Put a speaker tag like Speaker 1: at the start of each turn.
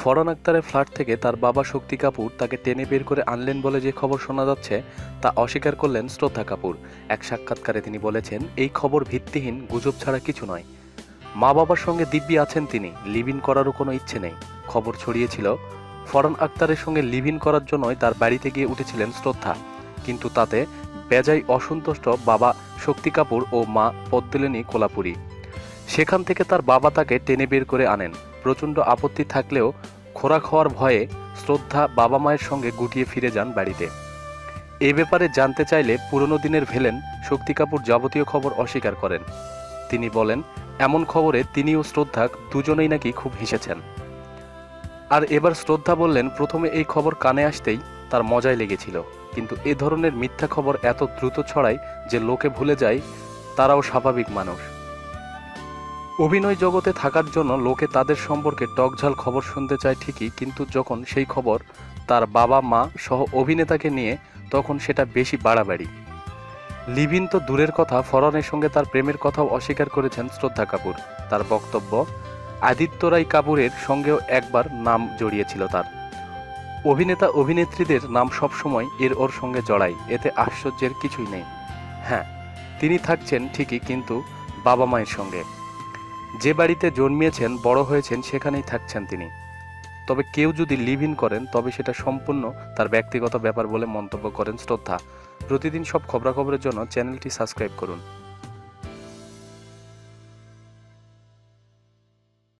Speaker 1: ফরহান আক্তারের ফ্ল্যাট থেকে তার বাবা শক্তি কাপুর তাকে টেনে বের করে আনলেন বলে যে খবর শোনা যাচ্ছে, তা অস্বীকার করলেন শ্রদ্ধা কাপুর। এক সাক্ষাৎকারে তিনি বলেছেন, এই খবর ভিত্তিহীন, গুজব ছাড়া কিছু নয়। মা বাবার সঙ্গে দিব্যি আছেন তিনি লিভ ইন করারও কোনো ইচ্ছে নেই। খবর ছড়িয়েছিল, ফরহান আক্তারের সঙ্গে লিভ ইন করার জন্যই তার বাড়িতে গিয়ে উঠেছিলেন শ্রদ্ধা। কিন্তু তাতে বেজায় অসন্তুষ্ট বাবা শক্তি কাপুর ও মা পদ্মলিনী কোলাপুরী। সেখান থেকে তার বাবা তাকে টেনে বের করে আনেন। প্রচণ্ড আপত্তি থাকলেও খোরাক হওয়ার ভয়ে শ্রদ্ধা বাবা মায়ের সঙ্গে গুটিয়ে ফিরে যান বাড়িতে। এ ব্যাপারে জানতে চাইলে পুরনো দিনের ভেলেন শক্তি কাপুর যাবতীয় খবর অস্বীকার করেন। তিনি বলেন, এমন খবরে তিনি ও শ্রদ্ধা দুজনেই নাকি খুব হেসেছেন। আর এবার শ্রদ্ধা বললেন, প্রথমে এই খবর কানে আসতেই তার মজায় লেগেছিল। কিন্তু এ ধরনের মিথ্যা খবর এত দ্রুত ছড়ায় যে লোকে ভুলে যায়, তারাও স্বাভাবিক মানুষ। অভিনয় জগতে থাকার জন্য লোকে তাদের সম্পর্কে টকঝাল খবর শুনতে চায় ঠিকই, কিন্তু যখন সেই খবর তার বাবা, মা সহ অভিনেতাকে নিয়ে, তখন সেটা বেশি বাড়াবাড়ি। লিভিন তো দূরের কথা, ফরনের সঙ্গে তার প্রেমের কথাও অস্বীকার করেছেন শ্রদ্ধা কাপুর। তার বক্তব্য, আদিত্য রায় কাপুরের সঙ্গেও একবার নাম জড়িয়েছিল তার। অভিনেতা, অভিনেত্রীদের নাম সবসময় এর ওর সঙ্গে জড়ায়, এতে আশ্চর্যের কিছুই নেই। হ্যাঁ তিনি থাকছেন ঠিকই, কিন্তু বাবা মায়ের সঙ্গে। যে বাড়িতে জন্মিয়েছেন, বড় হয়েছেন, সেখানেই থাকছেন তিনি। তবে কেউ যদি লিভ ইন করেন, তবে সেটা সম্পূর্ণ তার ব্যক্তিগত ব্যাপার বলে মন্তব্য করেন শ্রদ্ধা। প্রতিদিন সব খবরাখবরের জন্য চ্যানেলটি সাবস্ক্রাইব করুন।